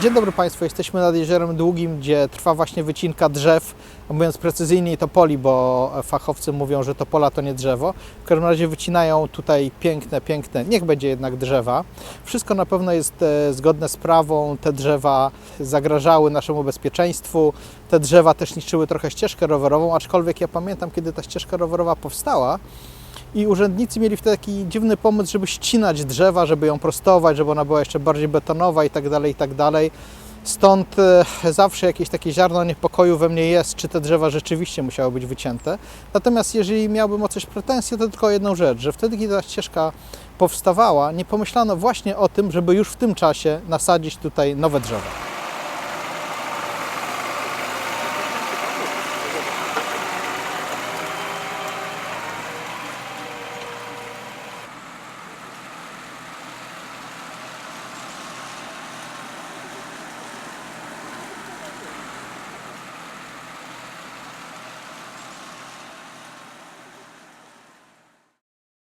Dzień dobry Państwu, jesteśmy nad Jeziorem Długim, gdzie trwa właśnie wycinka drzew, mówiąc precyzyjniej topoli, bo fachowcy mówią, że topola to nie drzewo. W każdym razie wycinają tutaj piękne, piękne, niech będzie jednak drzewa. Wszystko na pewno jest e, zgodne z prawą, te drzewa zagrażały naszemu bezpieczeństwu, te drzewa też niszczyły trochę ścieżkę rowerową, aczkolwiek ja pamiętam, kiedy ta ścieżka rowerowa powstała, i urzędnicy mieli wtedy taki dziwny pomysł, żeby ścinać drzewa, żeby ją prostować, żeby ona była jeszcze bardziej betonowa i tak dalej, i tak dalej. Stąd e, zawsze jakieś takie ziarno niepokoju we mnie jest, czy te drzewa rzeczywiście musiały być wycięte. Natomiast jeżeli miałbym o coś pretensje, to tylko jedną rzecz, że wtedy, kiedy ta ścieżka powstawała, nie pomyślano właśnie o tym, żeby już w tym czasie nasadzić tutaj nowe drzewa.